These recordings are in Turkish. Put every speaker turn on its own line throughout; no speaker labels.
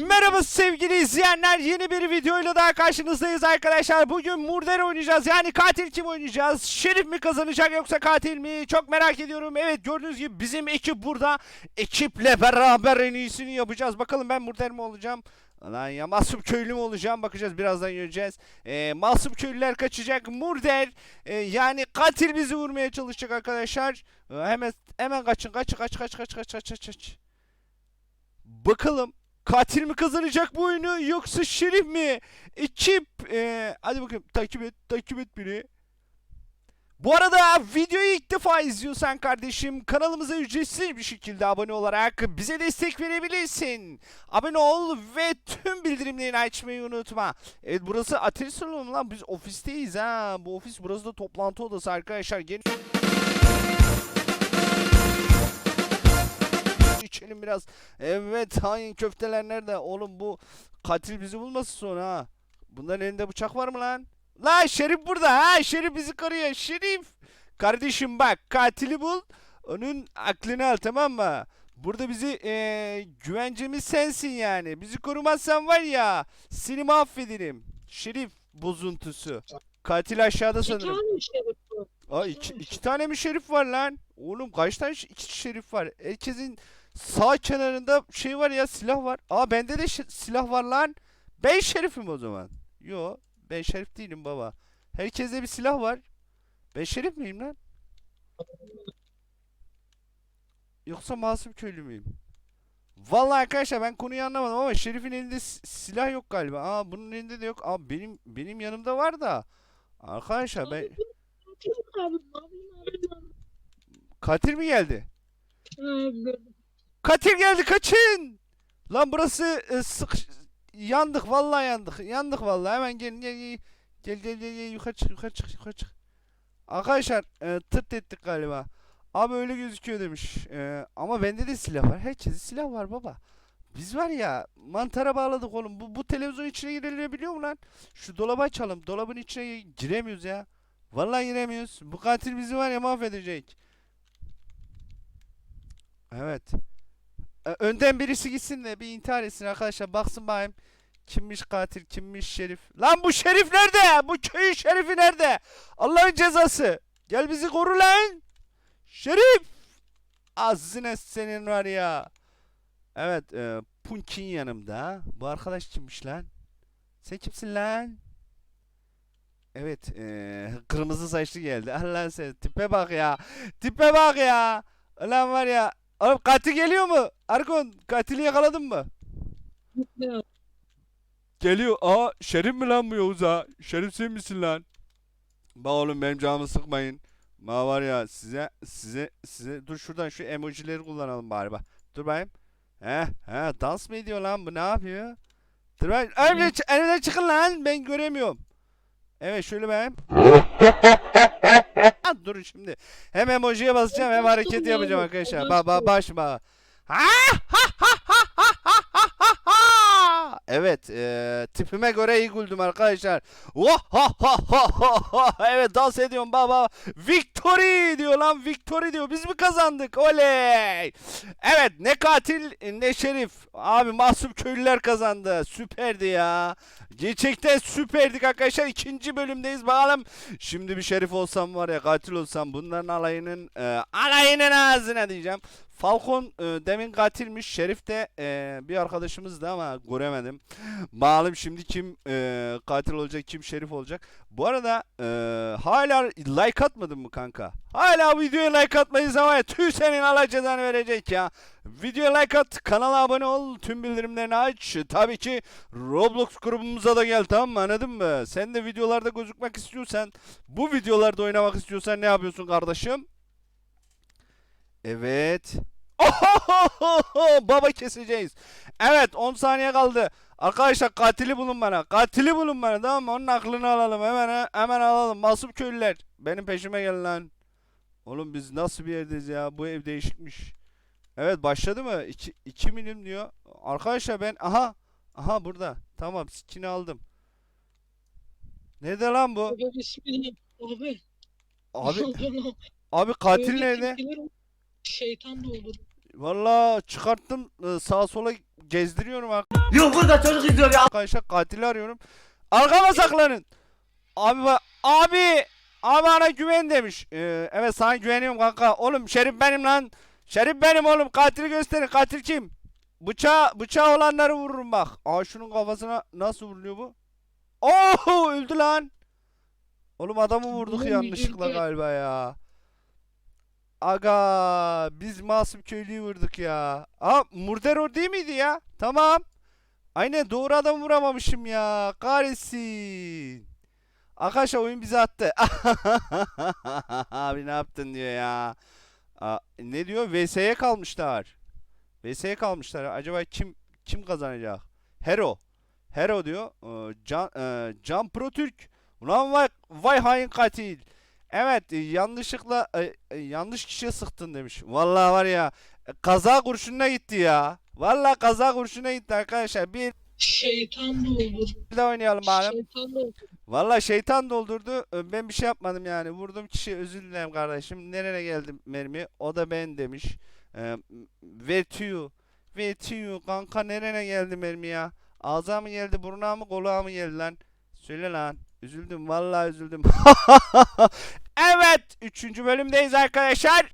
Merhaba sevgili izleyenler yeni bir videoyla daha karşınızdayız arkadaşlar. Bugün Murder oynayacağız yani katil kim oynayacağız? Şerif mi kazanacak yoksa katil mi? Çok merak ediyorum. Evet gördüğünüz gibi bizim ekip burada. Ekiple beraber en iyisini yapacağız. Bakalım ben Murder mi olacağım? Lan ya masum köylü mü olacağım? Bakacağız birazdan göreceğiz. Ee, masum köylüler kaçacak. Murder e, yani katil bizi vurmaya çalışacak arkadaşlar. Ee, hemen hemen kaçın. Kaç kaç kaç kaç kaç kaç kaç. Bakalım. Katil mi kazanacak bu oyunu yoksa şerif mi? Ekip eee, hadi bakayım takip et takip et beni. Bu arada videoyu ilk defa izliyorsan kardeşim kanalımıza ücretsiz bir şekilde abone olarak bize destek verebilirsin. Abone ol ve tüm bildirimlerini açmayı unutma. Evet burası ateş salonu lan biz ofisteyiz ha. Bu ofis burası da toplantı odası arkadaşlar. Gelin. İçelim biraz. Evet hain köfteler nerede? Oğlum bu katil bizi bulmasın sonra ha. Bunların elinde bıçak var mı lan? La Şerif burada ha. Şerif bizi koruyor. Şerif. Kardeşim bak katili bul. Onun aklını al tamam mı? Burada bizi eee, güvencemiz sensin yani. Bizi korumazsan var ya seni mahvederim. Şerif bozuntusu. Katil aşağıda
İki
sanırım.
tane şerif var.
Aa iki, iki tane mi şerif var lan? Oğlum kaç tane ş- iki şerif var? Herkesin sağ kenarında şey var ya silah var. Aa bende de silah var lan. Ben şerifim o zaman. Yo ben şerif değilim baba. Herkeste bir silah var. Ben şerif miyim lan? Yoksa masum köylü müyüm? Vallahi arkadaşlar ben konuyu anlamadım ama şerifin elinde si- silah yok galiba. Aa bunun elinde de yok. Aa benim benim yanımda var da. Arkadaşlar ben katil mi geldi? Katil geldi kaçın. Lan burası e, sık yandık vallahi yandık. Yandık vallahi hemen gel gel gel gel gel, gel. yukarı çık yukarı çık yukarı çık. Arkadaşlar e, tırt ettik galiba. Abi öyle gözüküyor demiş. E, ama bende de silah var. Herkesin silah var baba. Biz var ya mantara bağladık oğlum. Bu, bu televizyon içine girilebiliyor mu lan? Şu dolabı açalım. Dolabın içine giremiyoruz ya. Vallahi giremiyoruz. Bu katil bizi var ya mahvedecek. Evet. Önden birisi gitsin de bir intihar etsin arkadaşlar. Baksın bakayım. Kimmiş katil, kimmiş şerif. Lan bu şerif nerede? Bu köyün şerifi nerede? Allah'ın cezası. Gel bizi koru lan. Şerif. Azine senin var ya. Evet, e, Punkin yanımda. Bu arkadaş kimmiş lan? Sen kimsin lan? Evet, e, kırmızı saçlı geldi. Allah sen tipe bak ya. Tipe bak ya. Ulan var ya. Oğlum katil geliyor mu? Arkon katili yakaladın mı? Geliyor. Aa şerif mi lan bu Yavuz'a? Şerif sen misin lan? Bak oğlum benim canımı sıkmayın. Ma var ya size size size dur şuradan şu emojileri kullanalım bari bak. Dur bakayım. He he dans mı ediyor lan bu ne yapıyor? Dur bakayım. Önümden, önümden çıkın lan ben göremiyorum. Evet şöyle bakayım. Dur şimdi. Hem emojiye basacağım hem hareketi yapacağım arkadaşlar. Ba ba başma. Ha ha ha. Evet, e, tipime göre iyi güldüm arkadaşlar. Oh, ha ha ha ha. Evet dans ediyorum baba. Vic Victory diyor lan Victory diyor. Biz mi kazandık? Oley. Evet ne katil ne şerif. Abi mahsup köylüler kazandı. Süperdi ya. Gerçekten süperdik arkadaşlar. İkinci bölümdeyiz bakalım. Şimdi bir şerif olsam var ya katil olsam bunların alayının e, alayının ağzına diyeceğim. Falcon e, demin katilmiş. Şerif de e, bir arkadaşımızdı ama göremedim. Bakalım şimdi kim e, katil olacak, kim şerif olacak. Bu arada e, hala like atmadın mı kanka? Hala videoya like atmayız ama ya, tüh senin Allah verecek ya. Videoya like at, kanala abone ol, tüm bildirimlerini aç. Tabii ki Roblox grubumuza da gel tamam mı anladın mı? Sen de videolarda gözükmek istiyorsan, bu videolarda oynamak istiyorsan ne yapıyorsun kardeşim? Evet. Baba keseceğiz. Evet 10 saniye kaldı. Arkadaşlar katili bulun bana. Katili bulun bana tamam mı? Onun aklını alalım. Hemen hemen alalım. Masum köylüler. Benim peşime gelin lan. Oğlum biz nasıl bir yerdeyiz ya? Bu ev değişikmiş. Evet başladı mı? 2 2 milim diyor. Arkadaşlar ben aha aha burada. Tamam skin'i aldım. Nerede lan bu?
Abi bismillah. Abi.
Abi abi katil nerede?
Şeytan doldurdu.
Valla çıkarttım e, sağa sola gezdiriyorum
Yok burada çocuk izliyor ya.
arkadaşlar katili arıyorum. Arkama saklanın. Abi abi abi bana güven demiş. Ee, evet sana güveniyorum kanka. Oğlum şerif benim lan. Şerif benim oğlum. Katili gösterin. Katil kim? Bıçağı bıçağı olanları vururum bak. Aa şunun kafasına nasıl vuruluyor bu? Oo öldü lan. Oğlum adamı vurduk yanlışlıkla galiba ya. Aga biz masum köylüyü vurduk ya. Aa Murdero değil miydi ya? Tamam. Aynen doğru adam vuramamışım ya. Kahretsin. Arkadaşlar oyun bizi attı. Abi ne yaptın diyor ya. Aa, ne diyor? VS'ye kalmışlar. VS'ye kalmışlar. Acaba kim kim kazanacak? Hero. Hero diyor. Ee, Can, e, Can Pro Türk. Ulan vay, vay hain katil. Evet e, yanlışlıkla e, e, yanlış kişiye sıktın demiş. Vallahi var ya kaza kurşununa gitti ya. Vallahi kaza kurşununa gitti arkadaşlar. Bir
Şeytan doldur.
de oynayalım bari.
Şeytan doldur.
Vallahi şeytan doldurdu. Ben bir şey yapmadım yani. Vurdum kişi özür dilerim kardeşim. Nereye geldi mermi? O da ben demiş. Ee, Vertiyu. Vertiyu kanka nereye geldi mermi ya? Ağza mı geldi, burnuna mı, kulağa mı geldi lan? Söyle lan. Üzüldüm vallahi üzüldüm. evet, üçüncü bölümdeyiz arkadaşlar.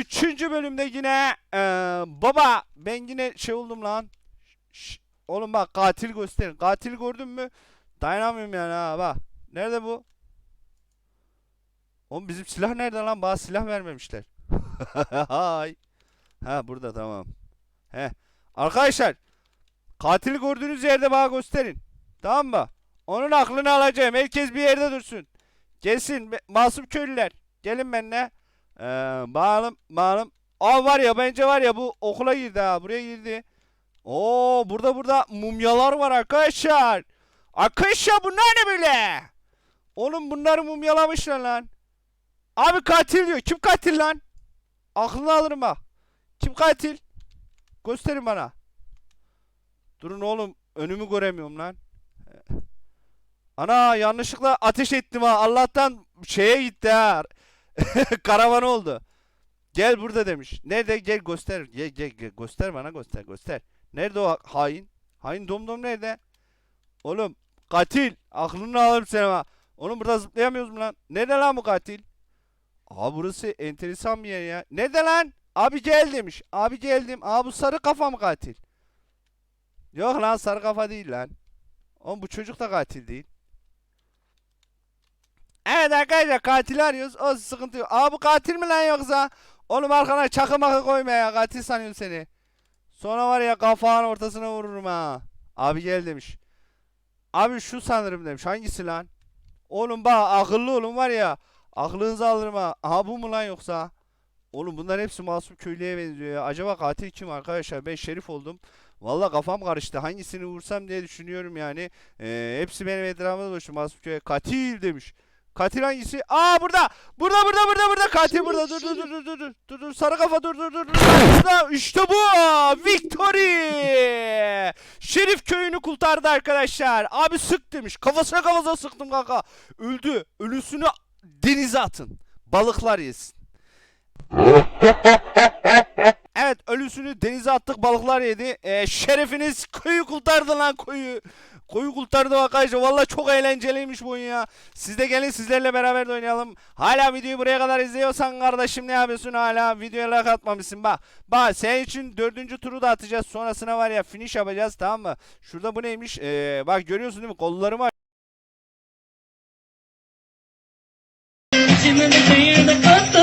Üçüncü bölümde yine eee, baba ben yine şey oldum lan. Şş, oğlum bak katil gösterin. Katil gördün mü? Dayanamıyorum yani ha bak. Nerede bu? Oğlum bizim silah nerede lan? Bana silah vermemişler. Hay. Ha burada tamam. He. Arkadaşlar katili gördüğünüz yerde bana gösterin. Tamam mı? Onun aklını alacağım. Herkes bir yerde dursun. Gelsin masum köylüler. Gelin benimle. Ee, bağlım bağlım. Aa var ya bence var ya bu okula girdi ha buraya girdi. Oo burada burada mumyalar var arkadaşlar. Arkadaşlar bunlar ne böyle? Oğlum bunları mumyalamışlar lan. Abi katil diyor. Kim katil lan? Aklını alırım bak. Kim katil? Gösterin bana. Durun oğlum önümü göremiyorum lan. Ana yanlışlıkla ateş ettim ha. Allah'tan şeye gitti ha. Karavan oldu. Gel burada demiş. Nerede? Gel göster. Gel, gel, gel. Göster bana göster göster. Nerede o hain? Hain domdom nerede? Oğlum katil. Aklını alırım seni ha. Oğlum burada zıplayamıyoruz mu lan? Nerede lan bu katil? Aa burası enteresan bir yer ya. Nerede lan? Abi gel demiş. Abi geldim. Aa bu sarı kafa mı katil? Yok lan sarı kafa değil lan. Oğlum bu çocuk da katil değil. Evet arkadaşlar katili arıyoruz. O sıkıntı yok. Aa bu katil mi lan yoksa? Oğlum arkana çakı makı koyma ya. Katil sanıyorum seni. Sonra var ya kafanın ortasına vururum ha. Abi gel demiş. Abi şu sanırım demiş. Hangisi lan? Oğlum bak akıllı olun var ya. Aklınızı alırım ha. Aha bu mu lan yoksa? Oğlum bunlar hepsi masum köylüye benziyor ya. Acaba katil kim arkadaşlar? Ben şerif oldum. Valla kafam karıştı. Hangisini vursam diye düşünüyorum yani. Ee, hepsi benim etrafımda dolaşıyor. Masum köye katil demiş. Katil hangisi? Aa burada. Burada burada burada burada katil burada. Dur dur dur dur dur dur. Dur dur sarı kafa dur dur dur. dur. İşte bu. Victory. Şerif köyünü kurtardı arkadaşlar. Abi sık demiş. Kafasına kafasına sıktım kanka. Öldü. Ölüsünü denize atın. Balıklar yesin. Evet ölüsünü denize attık balıklar yedi. Ee, şerefiniz köyü kurtardı lan köyü. Koyu kurtardı arkadaşlar. Valla çok eğlenceliymiş bu oyun ya. Siz de gelin sizlerle beraber de oynayalım. Hala videoyu buraya kadar izliyorsan kardeşim ne yapıyorsun hala videoya like atmamışsın bak. Bak senin için dördüncü turu da atacağız. Sonrasına var ya finish yapacağız tamam mı? Şurada bu neymiş? Ee, bak görüyorsun değil mi? Kollarımı
İçime de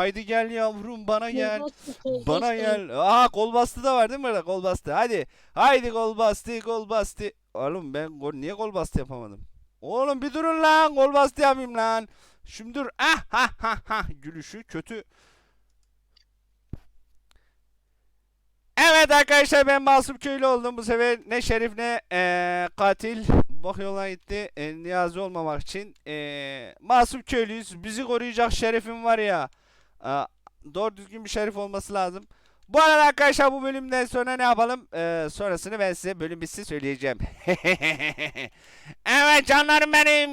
Haydi gel yavrum bana gel. Bana gel. Aa kol bastı da var değil mi burada? Kol bastı. Hadi. Haydi kol bastı, kol bastı. Oğlum ben gol niye kol bastı yapamadım? Oğlum bir durun lan. Kol bastı yapayım lan. Şimdi dur. Ah ha ha ha. Gülüşü kötü. Evet arkadaşlar ben masum köylü oldum bu sefer ne şerif ne eee, katil yoluna gitti e, niyazi olmamak için Eee, masum köylüyüz bizi koruyacak şerifim var ya Aa, doğru düzgün bir şerif olması lazım Bu arada arkadaşlar bu bölümden sonra ne yapalım? Ee, sonrasını ben size bölüm bitsin söyleyeceğim. evet canlarım benim.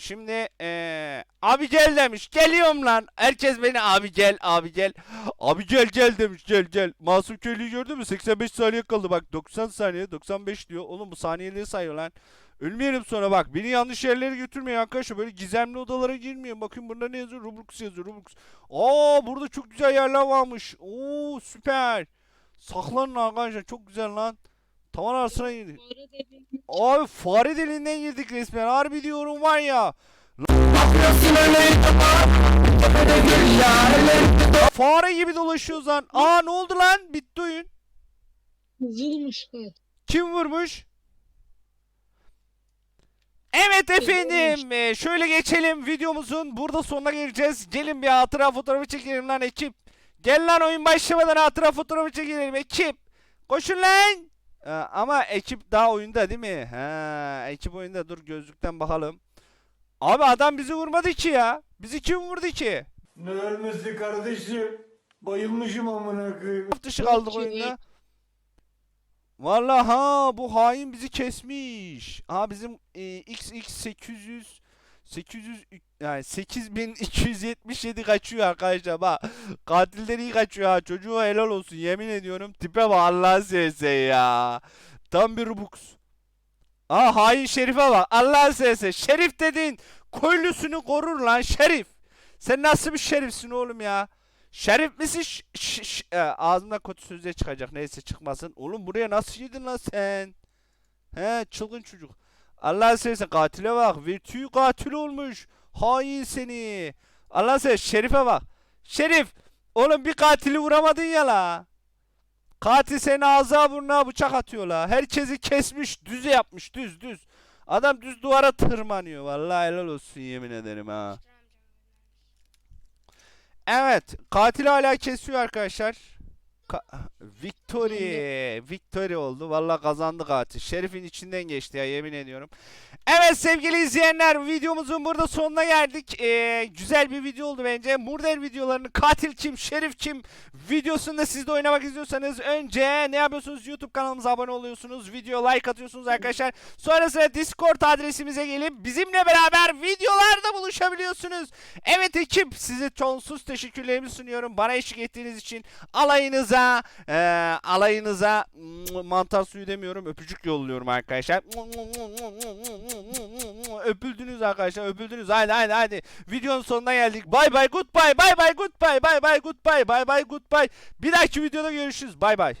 Şimdi ee, abi gel demiş. Geliyorum lan. Herkes beni abi gel abi gel. Abi gel gel demiş gel gel. Masum köylüyü gördün mü? 85 saniye kaldı bak 90 saniye 95 diyor. Oğlum bu saniyeleri sayıyor lan. Ölmeyelim sonra bak. Beni yanlış yerlere götürmeyin arkadaşlar. Böyle gizemli odalara girmeyin. Bakın burada ne yazıyor? Roblox yazıyor. Roblox. Aa burada çok güzel yerler varmış. Oo süper. Saklanın arkadaşlar. Çok güzel lan. Tavan arasına girdik. Abi fare deliğinden girdik resmen. Harbi diyorum var ya. Fare gibi dolaşıyoruz lan. Aa ne oldu lan? Bitti oyun.
Kızılmışlar.
Kim vurmuş? Evet efendim. Ee, şöyle geçelim videomuzun burada sonuna geleceğiz. Gelin bir hatıra fotoğrafı çekelim lan ekip. Gel lan oyun başlamadan hatıra fotoğrafı çekelim ekip. Koşun lan. Ee, ama ekip daha oyunda değil mi? Ha, ekip oyunda dur gözlükten bakalım. Abi adam bizi vurmadı ki ya. Bizi kim vurdu ki?
Ne ölmesi kardeşim? Bayılmışım amına koyayım.
dışı kaldık oyunda. Vallahi ha bu hain bizi kesmiş. Ha bizim e, XX 800 800 yani 8277 kaçıyor arkadaşlar bak. Katilleri iyi kaçıyor ha. Çocuğa helal olsun yemin ediyorum. Tipe bak Allah'ın seversen ya. Tam bir Rubux. Ha hain Şerif'e bak. Allah'ın seversen. Şerif dedin. Köylüsünü korur lan Şerif. Sen nasıl bir şerifsin oğlum ya? Şerif misin? Ş- ş- ş- e, ağzımdan kötü sözler çıkacak. Neyse çıkmasın. Oğlum buraya nasıl girdin lan sen? He çılgın çocuk. Allah seversen katile bak. Virtü katil olmuş. Hain seni. Allah seversen Şerif'e bak. Şerif. Oğlum bir katili vuramadın ya la. Katil seni ağzına burnuna bıçak atıyor la. Herkesi kesmiş. Düz yapmış. Düz düz. Adam düz duvara tırmanıyor. Vallahi helal olsun yemin ederim ha. Evet. Katil hala kesiyor arkadaşlar. Ka- Victory. Victory oldu. Vallahi kazandı katil. Şerif'in içinden geçti ya yemin ediyorum. Evet sevgili izleyenler videomuzun burada sonuna geldik. Ee, güzel bir video oldu bence. Murder videolarını katil kim, şerif kim videosunda siz de oynamak istiyorsanız önce ne yapıyorsunuz? YouTube kanalımıza abone oluyorsunuz. Video like atıyorsunuz arkadaşlar. Sonrasında Discord adresimize gelip bizimle beraber videolarda buluşabiliyorsunuz. Evet ekip size sonsuz teşekkürlerimi sunuyorum. Bana eşlik ettiğiniz için alayınıza eee, alayınıza mm, mantar suyu demiyorum öpücük yolluyorum arkadaşlar. Öpüldünüz arkadaşlar öpüldünüz. Haydi haydi haydi. Videonun sonuna geldik. Bay bay goodbye bay bay goodbye bay bay goodbye bay bay goodbye. Bir dahaki videoda görüşürüz. Bay bay.